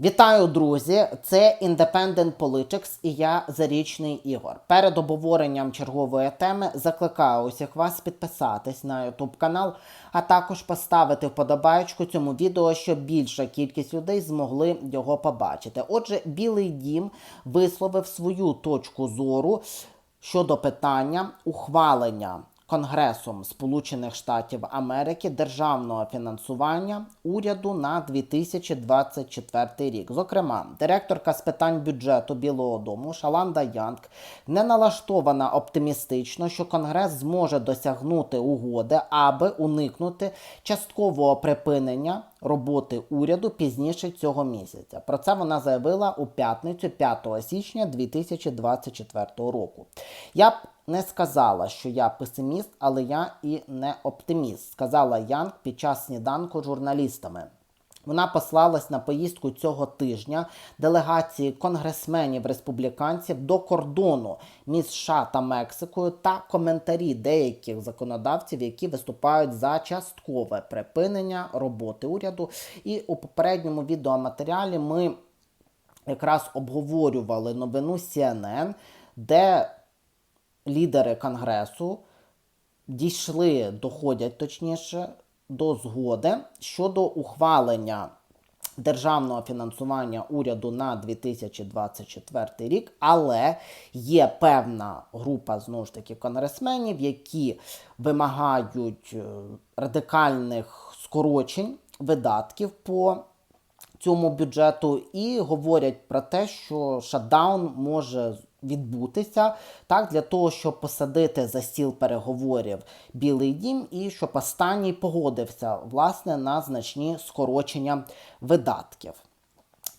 Вітаю, друзі! Це Independent Politics і я Зарічний Ігор. Перед обговоренням чергової теми закликаю усіх вас підписатись на YouTube канал, а також поставити вподобайку цьому відео, щоб більша кількість людей змогли його побачити. Отже, Білий Дім висловив свою точку зору щодо питання ухвалення Конгресом Сполучених Штатів Америки державного фінансування уряду на 2024 рік. Зокрема, директорка з питань бюджету Білого Дому Шаланда Янг не налаштована оптимістично, що Конгрес зможе досягнути угоди, аби уникнути часткового припинення роботи уряду пізніше цього місяця. Про це вона заявила у п'ятницю 5 січня 2024 року. Я б не сказала, що я песиміст, але я і не оптиміст, сказала Янг під час сніданку журналістами. Вона послалась на поїздку цього тижня делегації конгресменів республіканців до кордону між США та Мексикою та коментарі деяких законодавців, які виступають за часткове припинення роботи уряду. І у попередньому відеоматеріалі ми якраз обговорювали новину CNN, де лідери Конгресу дійшли, доходять точніше, до згоди щодо ухвалення державного фінансування уряду на 2024 рік, але є певна група знову ж таки конгресменів, які вимагають е, радикальних скорочень видатків по цьому бюджету і говорять про те, що шатдаун може відбутися так для того, щоб посадити за стіл переговорів Білий Дім, і щоб останній погодився власне на значні скорочення видатків.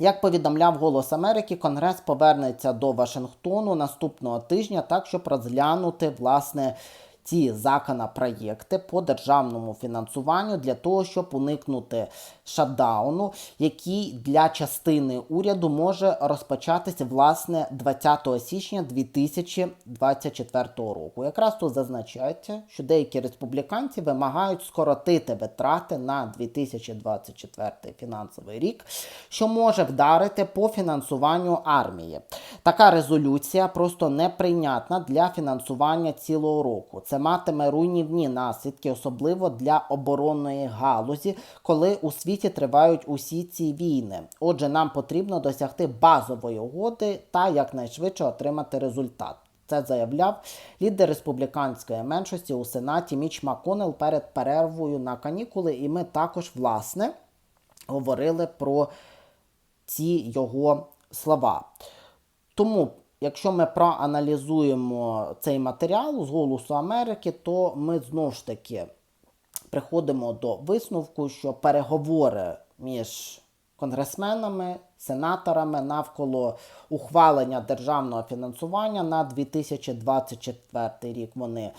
Як повідомляв Голос Америки, Конгрес повернеться до Вашингтону наступного тижня, так щоб розглянути власне ці законопроєкти по державному фінансуванню для того, щоб уникнути шатдауну, який для частини уряду може розпочатися власне 20 січня 2024 року. Якраз тут зазначається, що деякі республіканці вимагають скоротити витрати на 2024 фінансовий рік, що може вдарити по фінансуванню армії. Така резолюція просто неприйнятна для фінансування цілого року. Це матиме руйнівні наслідки, особливо для оборонної галузі, коли у світі тривають усі ці війни. Отже, нам потрібно досягти базової угоди та якнайшвидше отримати результат. Це заявляв лідер республіканської меншості у Сенаті Міч Маконел перед перервою на канікули. І ми також, власне, говорили про ці його слова. Тому Якщо ми проаналізуємо цей матеріал з Голосу Америки, то ми знову ж таки приходимо до висновку, що переговори між конгресменами, сенаторами навколо ухвалення державного фінансування на 2024 рік вони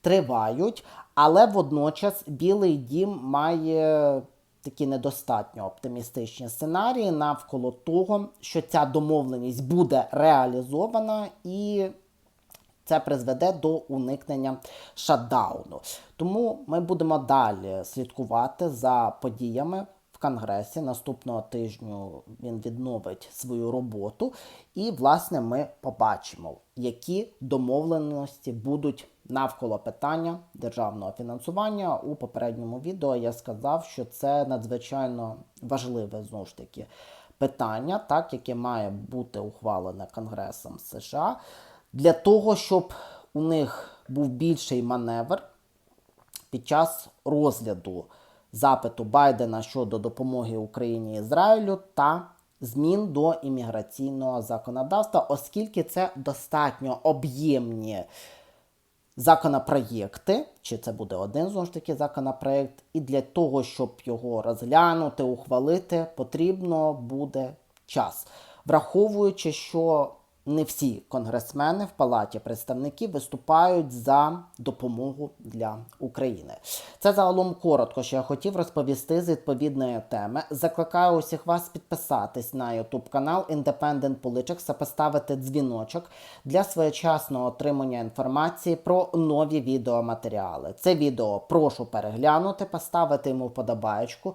тривають, але водночас Білий Дім має такі недостатньо оптимістичні сценарії навколо того, що ця домовленість буде реалізована і. Це призведе до уникнення шатдауну. Тому ми будемо далі слідкувати за подіями в Конгресі. Наступного тижню він відновить свою роботу, і, власне, ми побачимо, які домовленості будуть навколо питання державного фінансування. У попередньому відео я сказав, що це надзвичайно важливе знову ж таки питання, так, яке має бути ухвалене Конгресом США, для того, щоб у них був більший маневр під час розгляду запиту Байдена щодо допомоги Україні і Ізраїлю та змін до імміграційного законодавства, оскільки це достатньо об'ємні законопроєкти, чи це буде один знову ж таки законопроєкт, і для того, щоб його розглянути, ухвалити, потрібно буде час. Враховуючи, що не всі конгресмени в палаті представників виступають за допомогу для України. Це загалом коротко, що я хотів розповісти з відповідної теми. Закликаю усіх вас підписатись на YouTube канал Independent Politics та поставити дзвіночок для своєчасного отримання інформації про нові відеоматеріали. Це відео прошу переглянути, поставити йому вподобаєчку,